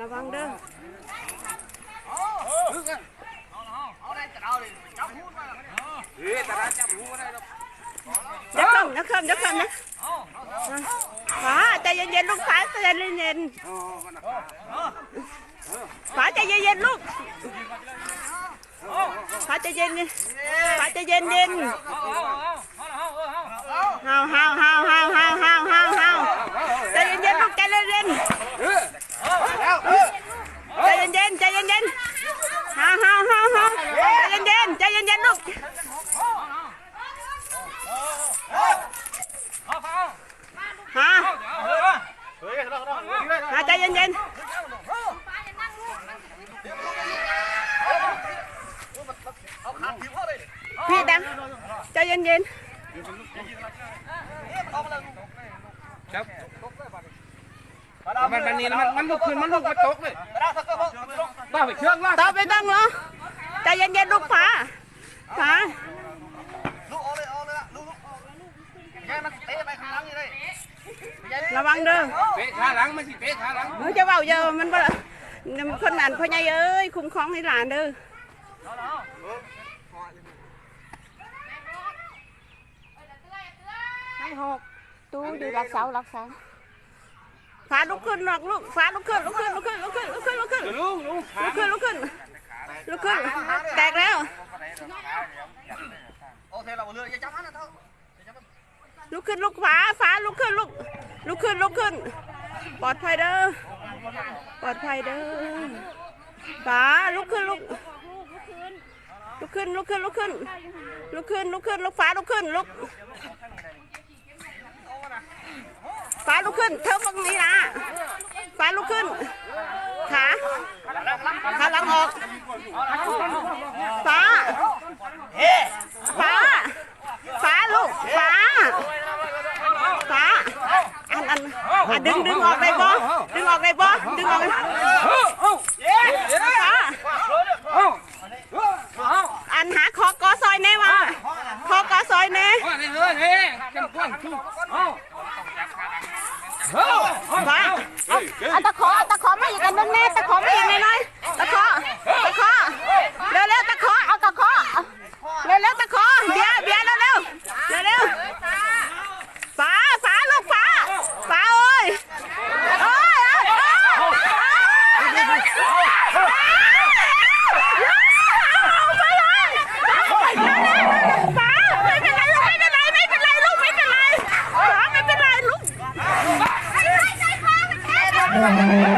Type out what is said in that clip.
ระวังเด้อเดี๋ยวคำเดี๋ยวคำเดี๋ยวคำนนะฟ้าใจเย็นๆลูกฟ้าใจเย็นๆฟ้าใจเย็นๆลูกฟ้าใจเย็นๆฟ้าใจเย็นๆเฮาเฮาเฮาเฮาเฮาเฮาใจเย็นๆลูกใจเย็นๆใจเย็นๆใจเย็นๆเฮาเฮาเฮาเฮาใจเย็นๆใจเย็นๆลูกฮะฮะใจเย็นๆพี่ดัง ใจเย็นๆมันมันนี่มันมันลุกขึ้นมันลุกมาตกเลยบ้าไปเชือกล่าต่อไปต้องเหรอใจเย็นๆลูกฟ้าฟ้าลูกออกเลยออกเลยลูกแกมันเตะไปข้างหลังนี่เลยระวังเด้อเตะขาหลังมันสิเตะขาหลังหนูจะเบาเยอะมันบ่คนนั้นพ่อใหญ่เอ้ยคุ้มครองให้หลานเด้อ ห้หกตู้อยู่รักเสารักเสาฟ้าลุกขึ้นหรอกลูกฟ้าลุกขึ้นลุกขึ้นลุกขึ้นลุกขึ้นลุกขึ้นลุกขึ้นลุงลุงขาลุกขึ้นลุกขึ้นลุกขึ้นแตกแล้วโอเคเราเรือจะจับมันนะเท่าลุกขึ้นลุกฟ้าฟ้าลุกขึ้นลุกลุกขึ้นลุกขึ้น ปลอดภัยเด้อปลอดภัยเด้อฟ้าลุกขึ้นลุกลุกขึ้นลุกขึ้นลุกขึ้นลุกขึ้นลุกขึ้นลุกฟ้าลุกขึ้นลุก ฟ้าลุกขึ้นเท่าฝั่งนี้นะฟ้าลุกขึ้น ขาขาหลังออกฟ้าฟ้าฟ้าลูกฟ้าฟ้าอันอันอันดึงดึงออกได้บ่ดึงออกได้บ่ดึงออกได้ฟ้าอันหาคอกอซอยแน่วะคอกอซอยแน่ เอาตะขอเอาตะขอมาอีกอันนึงแม่ตะขอมาอีกหน่อย Yeah.